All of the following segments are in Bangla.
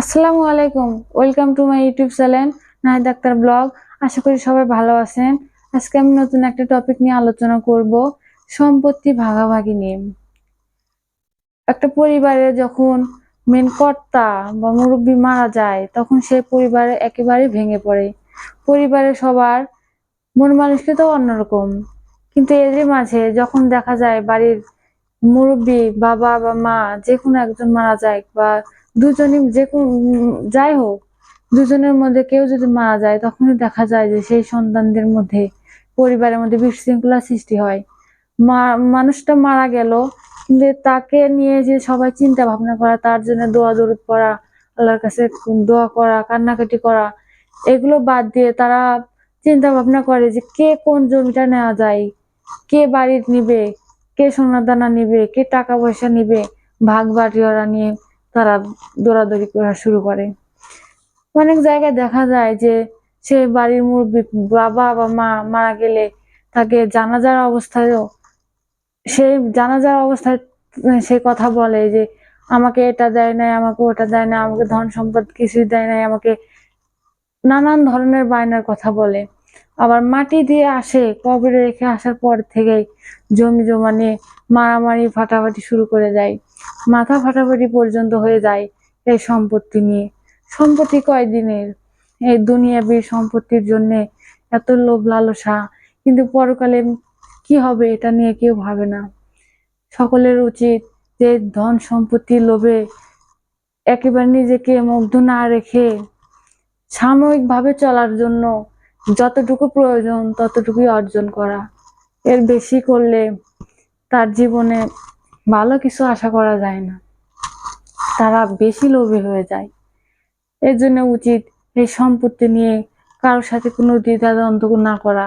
আসসালামু আলাইকুম। Welcome to my YouTube channel Nahid doctor blog আশা করি সবাই ভালো আছেন। আজকে আমি নতুন একটা টপিক নিয়ে আলোচনা করব, সম্পত্তি ভাগাভাগি নিয়ে। একটা পরিবারে যখন মেন কর্তা বা মুরব্বী মারা যায়, তখন সেই পরিবারে একেবারে ভেঙে পড়ে। পরিবারে সবার মন মানুষকে তো অন্যরকম। কিন্তু এরই মাঝে যখন দেখা যায় বাড়ির মুরব্বী, বাবা বা মা যে কোনো একজন মারা যায় বা দুজনই যে যাই হোক, দুজনের মধ্যে কেউ যদি মারা যায়, তখনই দেখা যায় যে সেই সন্তানদের মধ্যে, পরিবারের মধ্যে বিশৃঙ্খলা সৃষ্টি হয়। মানুষটা মারা গেল, কিন্তু তাকে নিয়ে যে সবাই চিন্তা ভাবনা করা, তার জন্য দোয়া, দরুদ করা আল্লাহর কাছে দোয়া করা, কান্নাকাটি করা, এগুলো বাদ দিয়ে তারা চিন্তা ভাবনা করে যে কে কোন জমিটা নেওয়া যায়, কে বাড়ির নিবে, কে সোনা দানা নিবে, কে টাকা পয়সা নিবে ভাগ বাটিওয়ারা নিয়ে তারা দৌড়াদৌড়ি করা শুরু করে। অনেক জায়গায় দেখা যায় যে সে বাড়ির মুরব্বী বাবা বা মা মারা গেলে তাকে জানাজার অবস্থায়ও সেই জানাজার অবস্থায় সে কথা বলে যে, আমাকে এটা দেয় নাই, আমাকে ওটা দেয় না আমাকে ধন সম্পদ কিছুই দেয় নাই, আমাকে নানান ধরনের বায়নার কথা বলে। আবার মাটি দিয়ে আসে, কবরে রেখে আসার পর থেকেই জমি জমা নিয়ে মারামারি, ফাটাফাটি শুরু করে দেয়। মাথা ফাটাফাটি পর্যন্ত হয়ে যায় এই সম্পত্তি নিয়ে। সম্পত্তি কয়দিনের? এই দুনিয়াবি সম্পত্তির জন্য এত লোভ লালসা। কিন্তু পরকালে কি হবে এটা নিয়ে কেউ ভাবে না। সকলের উচিত যে ধন সম্পত্তির লোভে একেবারে নিজেকে মুগ্ধ না রেখে সাময়িকভাবে চলার জন্য যতটুকু প্রয়োজন ততটুকুই অর্জন করা। এর বেশি করলে তার জীবনে ভালো কিছু আশা করা যায় না। তারা বেশি লোভী হয়ে যায়। এর জন্য উচিত এই সম্পত্তি নিয়ে কারোর সাথে কোনো দ্বিধাদ্বন্দ্ব না করা।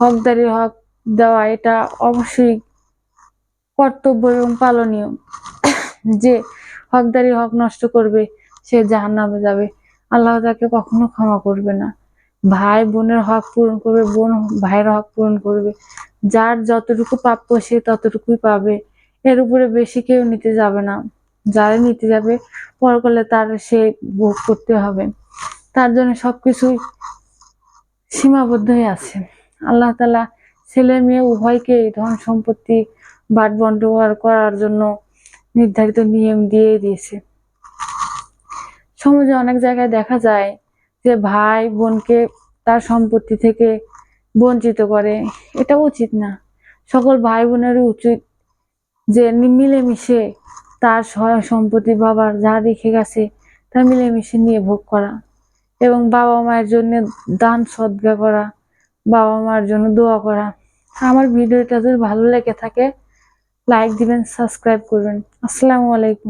হকদারি, হক দেওয়া, এটা অবশ্যই কর্তব্য এবং পালনীয়। যে হকদারি, হক নষ্ট করবে, সে জাহান্নামে যাবে। আল্লাহ তাকে কখনো ক্ষমা করবে না। ভাই বোনের হক পূরণ করবে, বোন ভাইয়ের হক পূরণ করবে। যার যতটুকু প্রাপ্য সে ততটুকুই পাবে। এর উপরে বেশি কেউ নিতে যাবে না। যারা নিতে যাবে পরকালে তার সে ভোগ করতে হবে। তার জন্য সবকিছুই সীমাবদ্ধ হয়ে আছে। আল্লাহ তালা ছেলে মেয়ে উভয়কেই ধন সম্পত্তি বাট বন্টন করার জন্য নির্ধারিত নিয়ম দিয়ে দিয়েছে। সমাজে অনেক জায়গায় দেখা যায় যে ভাই বোনকে তার সম্পত্তি থেকে বঞ্চিত করে। এটা উচিত না। সকল ভাই বোনেরই উচিত যে মিলেমিশে তার সহায় সম্পত্তি বাবার যা রেখে গেছে, তা মিলেমিশে নিয়ে ভোগ করা এবং বাবা মায়ের জন্য দান সদ্গা করা, বাবা মার জন্য দোয়া করা। আমার ভিডিওটা যদি ভালো লেগে থাকে লাইক দিবেন সাবস্ক্রাইব করবেন। আসসালামু আলাইকুম।